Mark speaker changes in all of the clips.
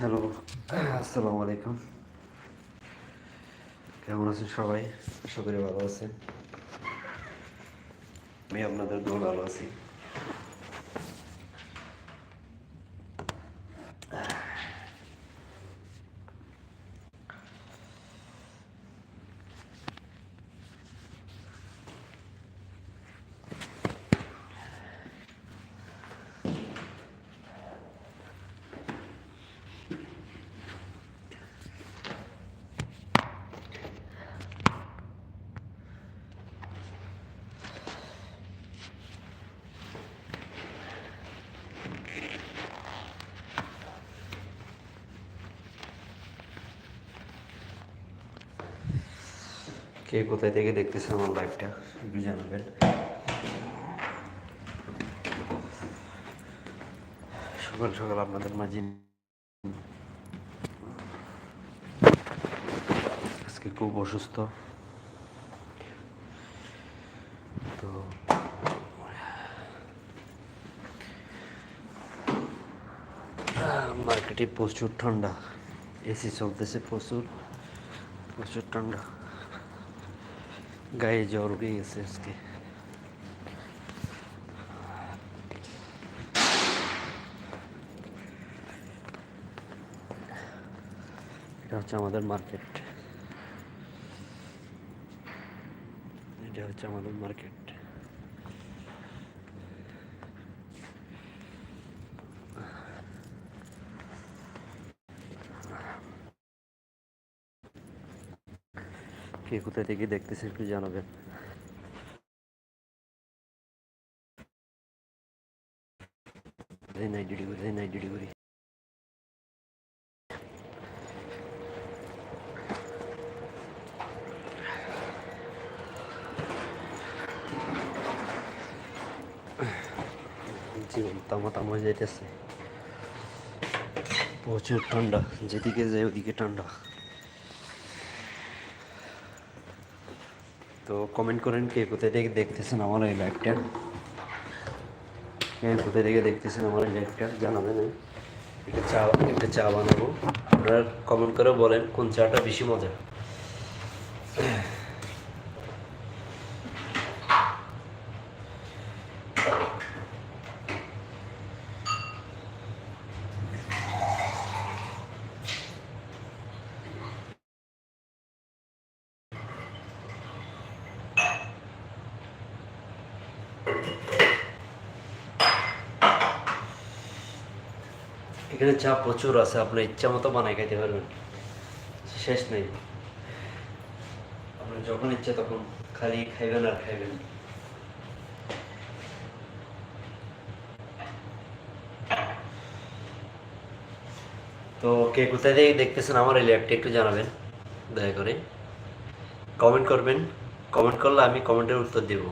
Speaker 1: Hello, আসসালামু আলাইকুম। কেমন আছেন সবাই? আশা করি ভালো আছেন। আমি আপনাদের দোয়া ভালো আছি। কে কোথায় থেকে দেখতেছেন আমার লাইভটা একটু জানাবেন। সকাল সকাল আপনাদের মাঝে আজকে খুব অসুস্থ। তো মার্কেটে প্রচুর ঠান্ডা। এসি চলতেছে প্রচুর। প্রচুর ঠান্ডা। গায়ে জ্বর উঠে গেছে আজকে এটা হচ্ছে আমাদের মার্কেট এটা হচ্ছে আমাদের মার্কেট কে কোথায় থেকে দেখতেছে একটু জানাবেন। করি নাইট ডিউটি করি জীবন তামা তামা যাইতেছে। প্রচুর ঠান্ডা, যেদিকে যায় ওদিকে ঠান্ডা। তো কমেন্ট করেন কে কোথায় থেকে দেখতেছেন আমার এই লাইভটা কে কোথায় থেকে দেখতেছেন আমার এই লাইভটা জানাবেন? একটা চা একটা চা বানাবো। আপনারা কমেন্ট করে বলেন কোন চাটা বেশি মজা। এখানে চা প্রচুর আছে ইচ্ছা মতো খাইতে পারবেন। শেষ নেই। আপনার যখন তখন খালি খাইবেন আর খাইবেন। তো কে কোথায় থেকে দেখতেছেন আমার এই ল্যাবটা একটু জানাবেন, দয়া করে। কমেন্ট করবেন। কমেন্ট করলে আমি কমেন্টের উত্তর দেব।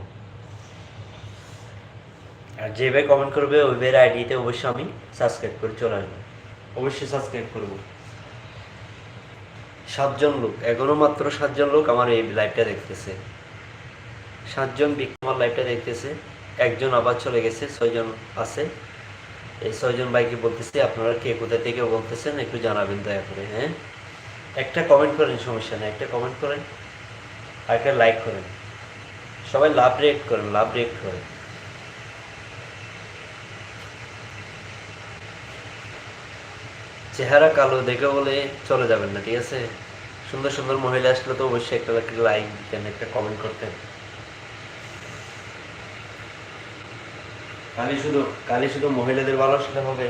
Speaker 1: আর যে ভাই কমেন্ট করবে ওই ভাইয়ের আইডিতে অবশ্যই আমি সাবস্ক্রাইব করে চলে আসব। অবশ্যই সাবস্ক্রাইব করব। সাতজন লোক এখনও মাত্র সাতজন লোক আমার এই লাইভটা দেখতেছে। সাতজন ব্যক্তি আমার লাইভটা দেখতেছে একজন আবার চলে গেছে ছয়জন আছে। এই ছয়জন ভাইকে বলতেছি আপনারা কে কোথা থেকে বলতেছেন একটু জানাবেন দয়া করে হ্যাঁ? একটা কমেন্ট করেন সমস্যা নেই একটা কমেন্ট করেন আর একটা লাইক করেন। সবাই লাভ রিয়েক্ট করেন লাভ রিয়েক্ট করেন। চেহারা কালো, দেখে বলে চলে যাবেন না, ঠিক আছে? সুন্দর সুন্দর মহিলা আসলে তো অবশ্যই একটা লাইক দিতেন, একটা কমেন্ট করতেন। কালি শুধু কালি শুধু মহিলাদের ভালোবাসলে হবে।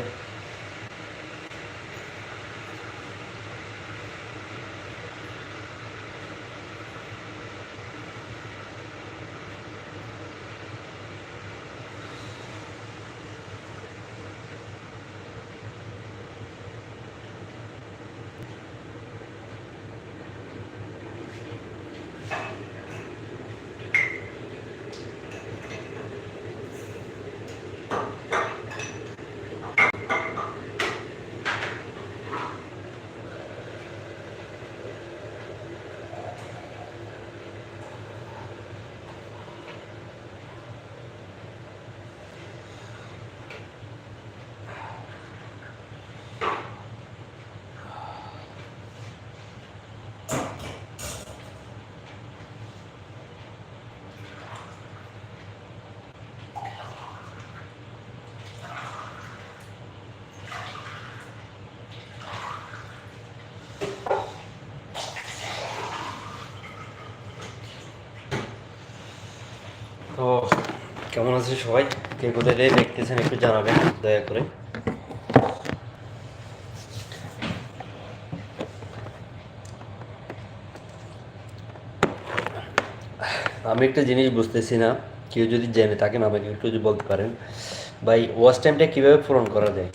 Speaker 1: তো কেমন আছে সবাই? কে কোথায় দেখতেছেন, একটু জানাবেন, দয়া করে। আমি একটা জিনিস বুঝতেছি না, কেউ যদি জেনে থাকেন, আমাকে একটু যদি বলতে পারেন। ভাই ওয়াচ টাইমটা কীভাবে পূরণ করা যায়?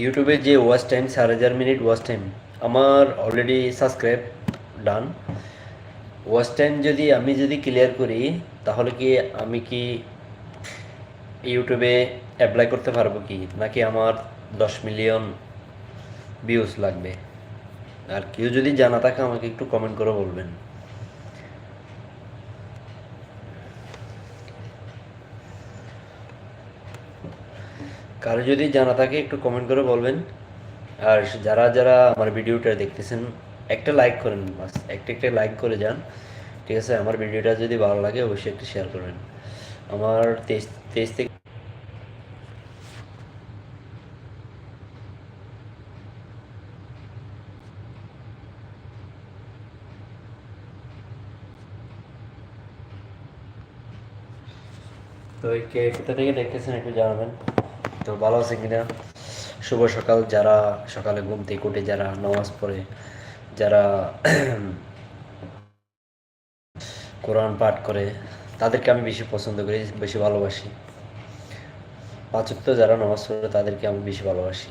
Speaker 1: ইউটিউবে যে ওয়াচ টাইম চার হাজার মিনিট ওয়াচ টাইম আমার already subscribe done watch time যদি আমি যদি ক্লিয়ার করি, তাহলে কি আমি কি ইউটিউবে অ্যাপ্লাই করতে পারব কি? নাকি আমার দশ মিলিয়ন ভিউজ লাগবে? আর কেউ যদি জানা থাকে, আমাকে একটু কমেন্ট করে বলবেন। কারও যদি জানা থাকে, একটু কমেন্ট করে বলবেন। আর যারা যারা আমার ভিডিওটা দেখতেছেন একটা লাইক করেন, বাস। একটা একটা লাইক করে যান। ঠিক আছে? আমার ভিডিওটা যদি ভালো লাগে, অবশ্যই একটু শেয়ার করবেন আমার তেইশ তেইশ থেকে তো কে কোথা থেকে দেখতেছেন একটু জানাবেন। তো ভালো আছে কিনা? শুভ সকাল যারা সকালে ঘুম থেকে উঠে, যারা নামাজ পড়ে যারা কোরআন পাঠ করে, তাদেরকে আমি বেশি পছন্দ করি, বেশি ভালোবাসি। পাঁচক যারা নামাজ পড়ে, তাদেরকে আমি বেশি ভালোবাসি।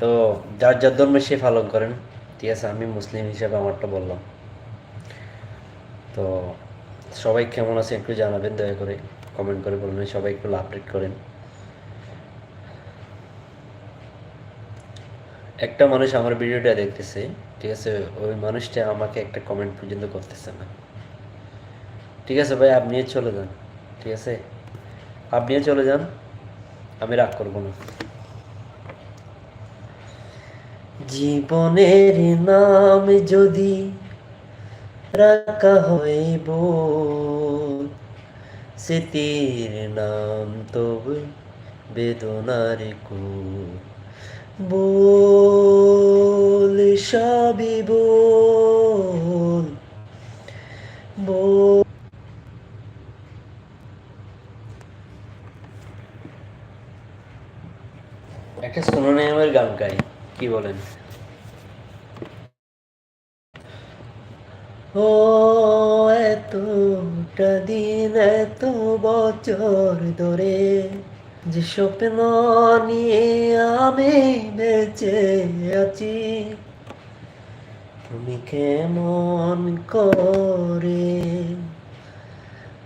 Speaker 1: তো যার যার ধর্মে সে পালন করেন, ঠিক আছে, আমি মুসলিম হিসেবে আমারটা বললাম। তো সবাই কেমন আছে একটু জানাবেন, দয়া করে কমেন্ট করে বলবেন, সবাই একটু আপডেট করেন। একটা মানুষ আমার ভিডিওটা দেখতেছে, ঠিক আছে? ওই মানুষটা আমাকে একটা কমেন্ট পর্যন্ত করতেছে না। ঠিক আছে ভাই, আপনিও চলে যান, ঠিক আছে? আপনিও চলে যান, আমি রাগ করব না। জীবনের নাম যদি রাখা হইব স্মৃতির নাম তবে বেদনার কুল। বল সবই বল। বল। একটা সোনোনিয়ামের গান গাই কি বলেন? ও এতটা দিন এত বছর ধরে যে স্বপ্ন নিয়ে আমি বেঁচে আছি, তুমি কেমন করে?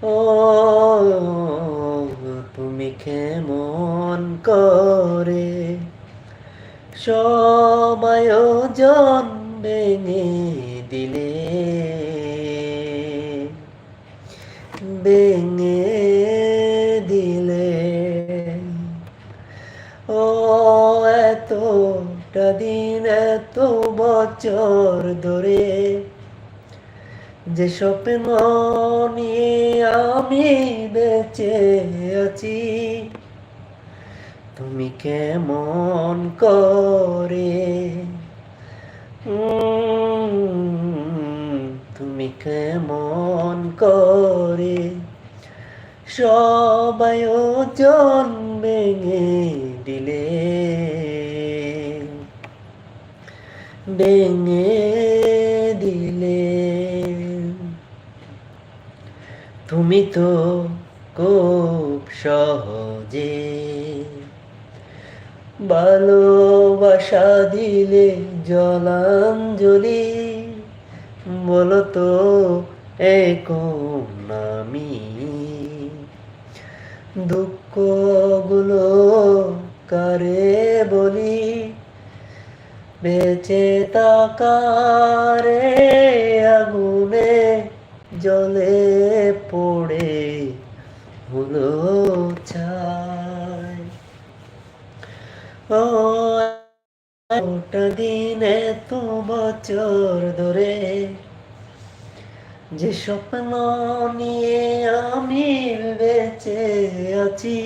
Speaker 1: ও, তুমি কেমন করে? সমায়োজন ভেঙে দিলে এতটা দিন এত বছর ধরে যে স্বপ্ন নিয়ে আমি বেঁচে আছি। তুমি কেমন করে? তুমি কেমন করে? সবাই ওজন ভেঙে দিলে। ভেঙে দিলে। তুমি তো খুব সহজে ভালোবাসা দিলে জলাঞ্জলি। বলো তো এখন আমি? দুঃখগুলো কারে বলি? বেঁচে তাকারে আগুনে জলে পড়ে হলো ছাই। ও ওটা দিন এত বছর ধরে যে স্বপ্ন নিয়ে আমি বেঁচে আছি,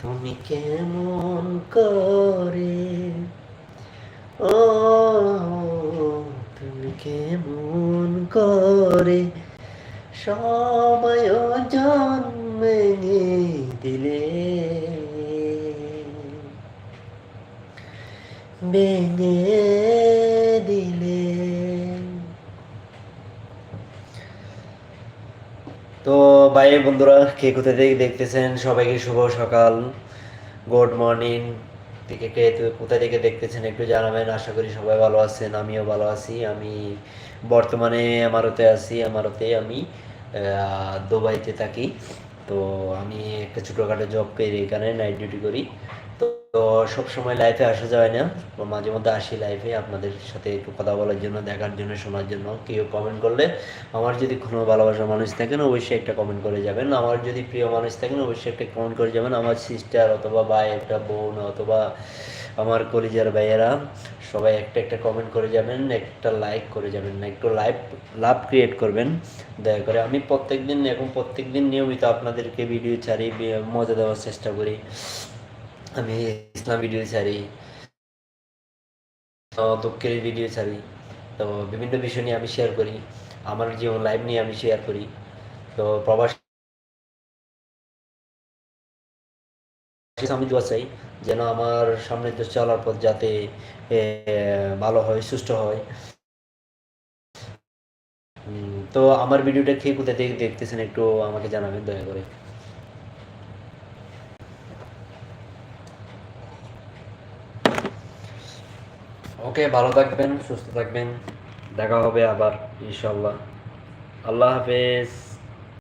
Speaker 1: তুমি কেমন করে ও, তুমি কেমন করে সময় জন্মে দিলে ভেঙে দিলে। তো ভাই বন্ধুরা, কে কোথা থেকে দেখতেছেন? সবাইকে শুভ সকাল। Good morning. থেকে কে কোথা থেকে দেখতেছেন একটু জানাবেন। আশা করি সবাই ভালো আছেন, আমিও ভালো আছি। আমি বর্তমানে আমারতে আছি, আমারতে আমি দুবাইতে থাকি। তো আমি একটা ছোটোখাটো জব করি এখানে নাইট ডিউটি করি। তো তো সব সময় লাইফে আসা যায় না। মাঝে মধ্যে আসি লাইফে আপনাদের সাথে একটু কথা বলার জন্য, দেখার জন্য, শোনার জন্য। কেউ কমেন্ট করলে আমার যদি কোনো ভালোবাসার মানুষ থাকেন, অবশ্যই একটা কমেন্ট করে যাবেন। আমার যদি প্রিয় মানুষ থাকেন, অবশ্যই একটা কমেন্ট করে যাবেন। আমার সিস্টার অথবা ভাই, একটা বোন অথবা আমার কলিজার ভাইয়েরা, সবাই একটা একটা কমেন্ট করে যাবেন, একটা লাইক করে যাবেন, একটু লাইভ লাভ ক্রিয়েট করবেন। দয়া করে আমি প্রত্যেক দিন এখন প্রত্যেক দিন নিয়মিত আপনাদেরকে ভিডিও ছাড়ি, মজা দেওয়ার চেষ্টা করি। আমি ইসলাম ভিডিও ছাড়ি দুঃখের ভিডিও ছাড়ি, তো বিভিন্ন বিষয় নিয়ে আমি শেয়ার করি, আমার জীবন লাইভ নিয়ে আমি শেয়ার করি, তো প্রবাস আমি দোয়া চাই যেন আমার সামনে তো চলার পথ যাতে ভালো হয়, সুস্থ হয়। তো আমার ভিডিওটা খেয়ে কোথা থেকে দেখতেছেন একটু আমাকে জানাবেন দয়া করে। ওকে ভালো থাকবেন সুস্থ থাকবেন। দেখা হবে আবার ইনশাল্লাহ আল্লাহ হাফেজ।